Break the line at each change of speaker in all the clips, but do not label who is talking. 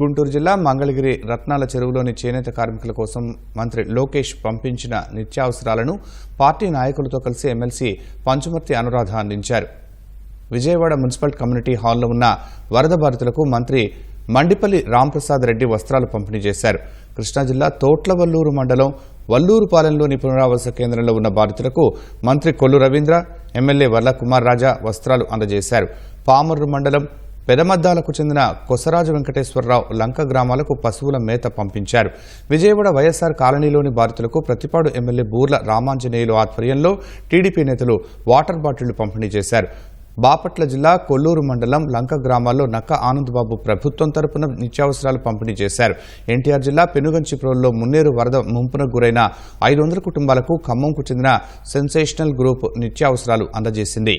గుంటూరు జిల్లా మంగళగిరి రత్నాల చెరువులోని చేనేత కార్మికుల కోసం మంత్రి లోకేష్ పంపించిన నిత్యావసరాలను పార్టీ నాయకులతో కలిసి ఎమ్మెల్సీ పంచుమర్తి అనురాధ అందించారు. విజయవాడ మున్సిపల్ కమ్యూనిటీ హాల్లో ఉన్న వరద బాధితులకు మంత్రి మండిపల్లి రాంప్రసాద్ రెడ్డి వస్త్రాలు పంపిణీ చేశారు. కృష్ణా జిల్లా తోట్లవల్లూరు మండలం వల్లూరుపాలెంలోని పునరావాస కేంద్రంలో ఉన్న బాధితులకు మంత్రి కొల్లు రవీంద్ర ఎమ్మెల్యే వర్ల కుమార్ రాజా వస్త్రాలు అందజేశారు. పామర్రు మండలం పెదమద్దాలకు చెందిన కొసరాజు వెంకటేశ్వరరావు లంక గ్రామాలకు పశువుల మేత పంపించారు. విజయవాడ వైఎస్ఆర్ కాలనీలోని బాధితులకు ప్రతిపాడు ఎమ్మెల్యే బూర్ల రామాంజనేయులు ఆధ్వర్యంలో టీడీపీ నేతలు వాటర్ బాటిళ్ళు పంపిణీ చేశారు. బాపట్ల జిల్లా కొల్లూరు మండలం లంక గ్రామాల్లో నక్క ఆనందబాబు ప్రభుత్వం తరపున నిత్యావసరాలు పంపిణీ చేశారు. ఎన్టీఆర్ జిల్లా పెనుగంచిప్రోల్లో మున్నేరు వరద ముంపునకు గురైన ఐదు వందల కుటుంబాలకు ఖమ్మంకు చెందిన సెన్సేషనల్ గ్రూప్ నిత్యావసరాలు అందజేసింది.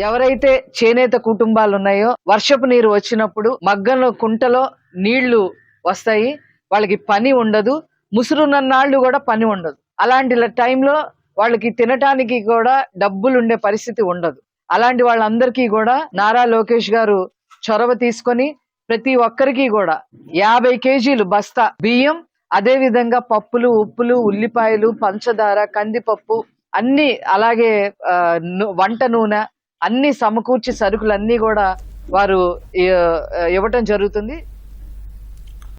ఎవరైతే చేనేత కుటుంబాలు ఉన్నాయో వర్షపు నీరు వచ్చినప్పుడు మగ్గంలో కుంటలో నీళ్ళు వస్తాయి. వాళ్ళకి పని ఉండదు. ముసురున్నన్నాళ్ళు కూడా పని ఉండదు. అలాంటి టైంలో వాళ్ళకి తినటానికి కూడా డబ్బులు ఉండే పరిస్థితి ఉండదు. అలాంటి వాళ్ళందరికీ కూడా నారా లోకేష్ గారు చొరవ తీసుకొని ప్రతి ఒక్కరికి కూడా యాభై కేజీలు బస్తా బియ్యం అదే విధంగా పప్పులు ఉప్పులు ఉల్లిపాయలు పంచదార కందిపప్పు అన్ని అలాగే వంట నూనె అన్ని సమకూర్చి సరుకులన్నీ కూడా వారు ఇవ్వటం జరుగుతుంది.